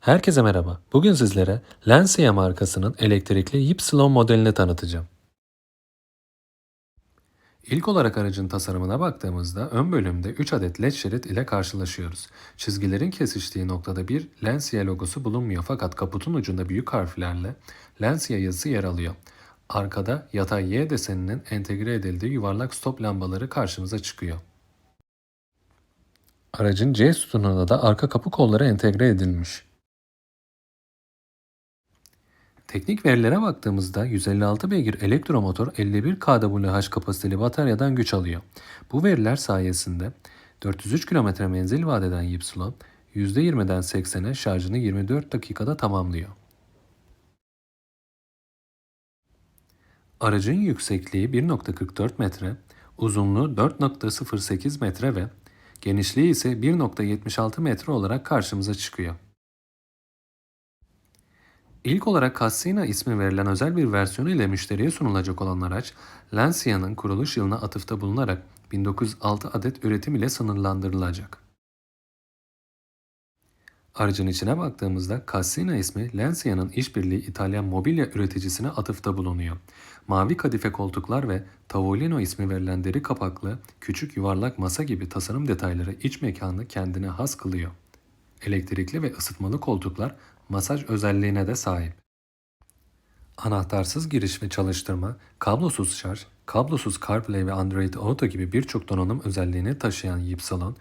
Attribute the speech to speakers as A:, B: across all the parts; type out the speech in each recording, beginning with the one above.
A: Herkese merhaba. Bugün sizlere Lancia markasının elektrikli Ypsilon modelini tanıtacağım. İlk olarak aracın tasarımına baktığımızda ön bölümde 3 adet led şerit ile karşılaşıyoruz. Çizgilerin kesiştiği noktada bir Lancia logosu bulunmuyor fakat kaputun ucunda büyük harflerle Lancia yazısı yer alıyor. Arkada yatay Y deseninin entegre edildiği yuvarlak stop lambaları karşımıza çıkıyor. Aracın C sütununa da arka kapı kolları entegre edilmiş. Teknik verilere baktığımızda 156 beygir elektromotor 51 kWh kapasiteli bataryadan güç alıyor. Bu veriler sayesinde 403 km menzil vaat eden Ypsilon %20'den 80'e şarjını 24 dakikada tamamlıyor. Aracın yüksekliği 1.44 metre, uzunluğu 4.08 metre ve genişliği ise 1.76 metre olarak karşımıza çıkıyor. İlk olarak Cassina ismi verilen özel bir versiyonu ile müşteriye sunulacak olan araç, Lancia'nın kuruluş yılına atıfta bulunarak 1906 adet üretim ile sınırlandırılacak. Aracın içine baktığımızda Cassina ismi Lancia'nın işbirliği İtalyan mobilya üreticisine atıfta bulunuyor. Mavi kadife koltuklar ve Tavolino ismi verilen deri kapaklı küçük yuvarlak masa gibi tasarım detayları iç mekanı kendine has kılıyor. Elektrikli ve ısıtmalı koltuklar masaj özelliğine de sahip. Anahtarsız giriş ve çalıştırma, kablosuz şarj, kablosuz CarPlay ve Android Auto gibi birçok donanım özelliğini taşıyan Ypsilon,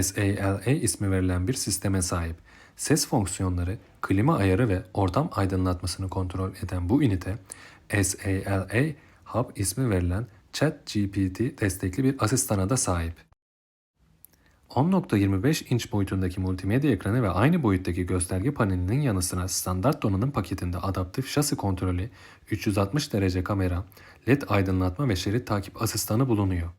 A: SALA ismi verilen bir sisteme sahip. Ses fonksiyonları, klima ayarı ve ortam aydınlatmasını kontrol eden bu ünite, SALA Hub ismi verilen ChatGPT destekli bir asistana da sahip. 10.25 inç boyutundaki multimedya ekranı ve aynı boyuttaki gösterge panelinin yanı sıra standart donanım paketinde adaptif şasi kontrolü, 360 derece kamera, led aydınlatma ve şerit takip asistanı bulunuyor.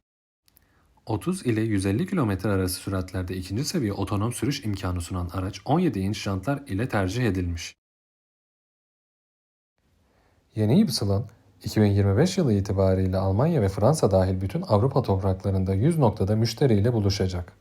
A: 30 ile 150 km arası süratlerde ikinci seviye otonom sürüş imkanı sunan araç 17 inç jantlar ile tercih edilmiş. Yeni Ypsilon, 2025 yılı itibariyle Almanya ve Fransa dahil bütün Avrupa topraklarında 100 noktada müşteriyle buluşacak.